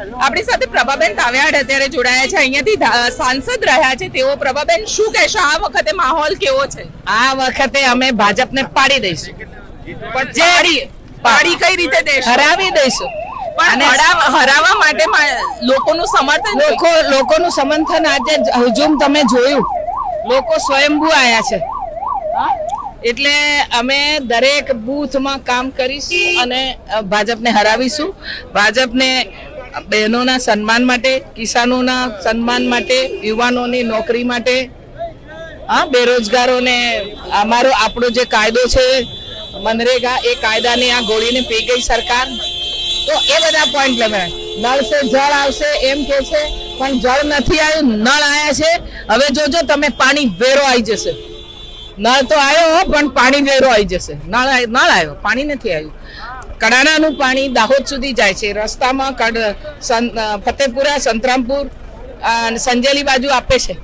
આપણી સાથે પ્રભાબેન તાવ્યાડ અત્યારે જોડાયા છે. અહીંયાથી સાંસદ રહ્યા છે. તેઓ પ્રભાબેન શું કહેશો? આ વખતે માહોલ કેવો છે? આ વખતે અમે ભાજપને પાડી દઈશું. પણ જે પાડી કઈ રીતે હરાવી દઈશું. પણ હરાવવા માટે લોકોનું સમર્થન લોકો લોકોનું સમર્થન આજે હજુમ તમે જોયું. લોકો સ્વયંભૂ આયા છે. એટલે અમે દરેક બૂથમાં કામ કરીશું અને ભાજપને હરાવીશું. ભાજપને બહેનોના સન્માન માટે, કિસાનોના સન્માન માટે, યુવાનોની નોકરી માટે, હા, બેરોજગારોને અમારો આપણો જે કાયદો છે, મનરેગા, એ કાયદાની આ ગોળીને પી ગઈ સરકાર. તો એ બધા પોઈન્ટ લેવા નળ સે જળ આવશે એમ કે છે, પણ જળ નથી આવ્યું, નળ આવ્યા છે. હવે જોજો, તમે પાણી વેરો આવી જશે. નળ તો આવ્યો પણ પાણી વેરો આવી જશે. નળ નળ આવ્યો પાણી નથી આવ્યું. કડાણાનું પાણી દાહોદ સુધી જાય છે. રસ્તામાં ફતેપુરા, સંતરામપુર સંજેલી બાજુ આપે છે.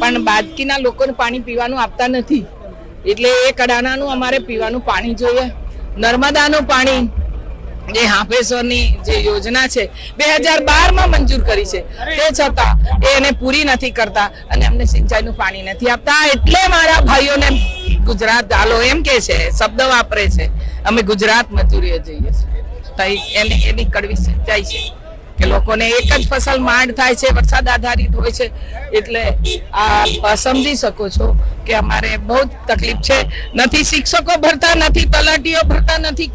પણ બાદકીના લોકોને પાણી પીવાનું આપતા નથી. એટલે એ કડાણાનું અમારે પીવાનું પાણી જોઈએ. નર્મદાનું પાણી જે હાફેશ્વરની જે યોજના છે બે હજાર બારમાં મંજૂર કરી છે. તે છતાં એ એને પૂરી નથી કરતા અને અમને સિંચાઈનું પાણી નથી આપતા. એટલે મારા ભાઈઓને ગુજરાત આલો એમ કે છે શબ્દ વાપરે છે અમે ગુજરાત મજૂરીએ જઈએ છીએ. એની કડવી સિંચાઈ છે. કે લોકોને એક જ ફસલ માંડ થાય છે, વરસાદ આધારિત હોય છે. એટલે આ સમજી શકો છો કે અમારે બહુ તકલીફ છે. નથી શિક્ષકો ભરતા, નથી તલાટીઓ ભરતા, નથી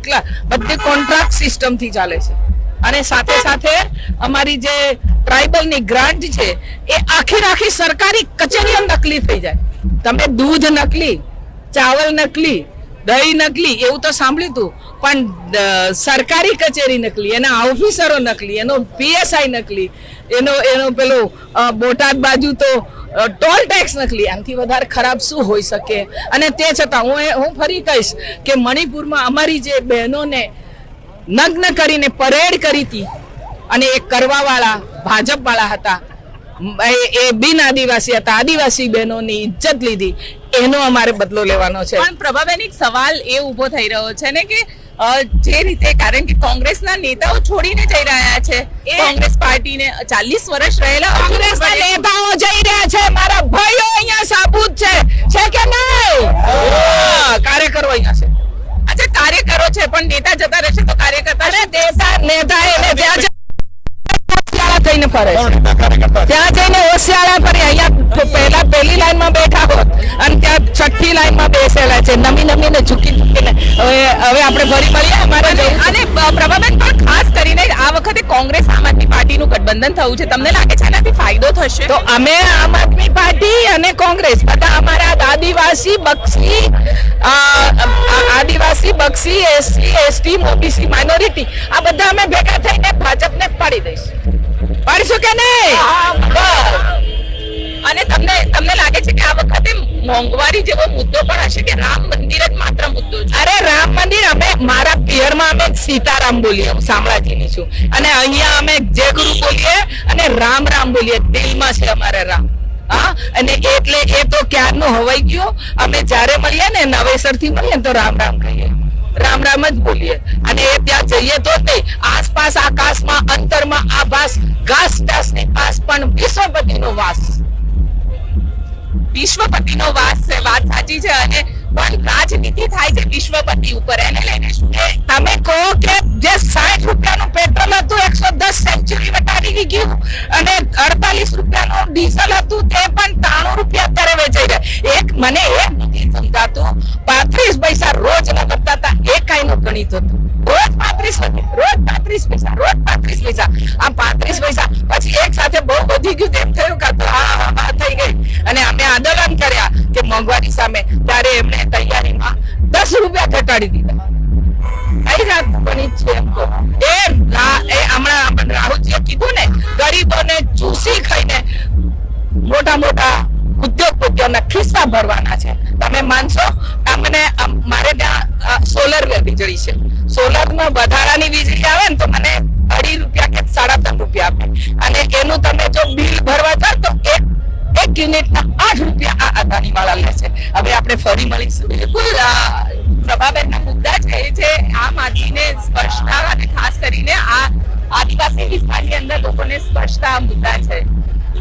બધે કોન્ટ્રાક્ટ સિસ્ટમથી ચાલે છે. અને સાથે સાથે અમારી જે ટ્રાઇબલની ગ્રાન્ટ છે, એ આખી આખી સરકારી કચેરીઓ નકલી થઈ જાય. તમે દૂધ નકલી, ચાવલ નકલી દહીં નકલી, એવું તો સાંભળ્યું હતું પણ સરકારી કચેરી નકલી, એના ઓફિસરો નકલી, એનો પીએસઆઈ નકલી, એનો એનો પેલો બોટાદ બાજુ તો ટોલ ટેક્સ નકલી. આનાથી વધારે ખરાબ શું હોઈ શકે? અને તે છતાં હું હું ફરી કહીશ કે મણિપુરમાં અમારી જે બહેનોને નગ્ન કરીને પરેડ કરી હતી અને એ કરવાવાળા, ભાજપવાળા હતા એ બિન આદિવાસી હતા, આદિવાસી બહેનોની ઇજ્જત લીધી. એનો અમારે બદલો લેવાનો છે. પણ પ્રભાબેન એક સવાલ એ ઊભો થઈ રહ્યો છે ને કે જે રીતે કારણ કે કોંગ્રેસના નેતાઓ છોડીને જઈ રહ્યા છે કોંગ્રેસ પાર્ટીને ચાલીસ વર્ષ રહેલા કોંગ્રેસના નેતાઓ જઈ રહ્યા છે મારા હોશિયાળા ફરે છે? ત્યાં જઈને હોશિયાળા ફરી અહીંયા પહેલા પહેલી લાઈનમાં બેઠા હોત અને ત્યાં છઠ્ઠી લાઈનમાં બેસેલા છે. નમી નમીને ઝૂકી ઝૂકીને. હવે હવે આપણે ફરી મળીએ. અમારે. અને પ્રભાબેન પણ ખાસ કરીને આ વખતે કોંગ્રેસ આમ આદમી પાર્ટીનું ગઠબંધન થયું છે. તમને લાગે છે એનાથી ફાયદો થશે? તો અમે આમ આદમી પાર્ટી અને કોંગ્રેસ બધા અમારા આદિવાસી બક્ષી આદિવાસી બક્ષી એસસી એસટી ઓબીસી માઇનોરિટી આ બધા અમે ભેગા થઈને ભાજપને પાડી દઈશું. પાડીશું કે નહીં? અને તમને તમને લાગે છે કે આ વખતે મોંઘવારી જેવો મુદ્દો પણ હશે કે રામ મંદિર જ માત્ર મુદ્દો છે? અરે રામ મંદિર અમે મારા પિયરમાં અમે સીતારામ બોલીએ હું શામળાજીની છું. અને અહીંયા અમે જય ગુરુ બોલીએ અને રામ રામ બોલીએ દિલમાં છે અમારે રામ. હા? અને એટલે એ તો ક્યારનો હવાઈ ગયો? અમે જ્યારે મળીએ ને નવેસરથી મળીએ ને તો રામ રામ કહીએ. રામ રામ જ બોલીએ. અને એ ત્યાં જઈએ તો જ નહીં. આસપાસ આકાશમાં અંતરમાં આભાસ પણ વિશ્વપતિનો વાસ. વિશ્વપતિનો વાસ છે વાત સાચી છે અને પણ રાજનીતિ થાય છે વિશ્વપતિ ઉપર એને લઈને તમે કહો કે જે સાઠ રૂપિયાનું પેટ્રોલ હતું, એકસો દસ સેન્ચુરી વટાડી ગયું અને અડતાલીસ રૂપિયાનું ડીઝલ હતું, તે પણ ત્રાણું રૂપિયા અત્યારે વેચાઈ રહ્યા. એક મને એ નથી સમજાતું, પાંત્રીસ પૈસા રોજ ના કરતા હતા, એ કાંઈનું ગણિત હતું. રોજ પાંત્રીસ રોજ પાંત્રીસ પૈસા, રોજ પાંત્રીસ પૈસા. આ પાંત્રીસ પૈસા, પછી એક સાથે બહુ વધી ગયું તેમ થયું કે હા મોંઘવારી સામે ત્યારે એમને તૈયારીમાં દસ રૂપિયા ઘટાડી દીધા. ખિસ્સા ભરવાના છે. તમે માનશો? અમ- મારે ત્યાં સોલર વીજળી છે. સોલરમાં વધારાની વીજળી આવે ને તો મને અઢી રૂપિયા કે સાડા ત્રણ રૂપિયા આપે. અને એનું તમે જો બિલ ભરવા જાવ તો એક યુનિટના આઠ રૂપિયા આ અદાની વાળા લે છે. હવે આપણે ફરી મળીશું. બિલકુલ પ્રભાબેનના મુદ્દા છે છે. આમ આદમીને સ્પર્શતા અને ખાસ કરીને આ આદિવાસી વિસ્તારની અંદર લોકોને સ્પર્શતા મુદ્દા છે.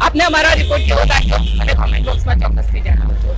આપને અમારા રિપોર્ટ કેવો લાગ્યો? મને કોમેન્ટ બોક્સમાં ચોક્કસથી જણાવજો.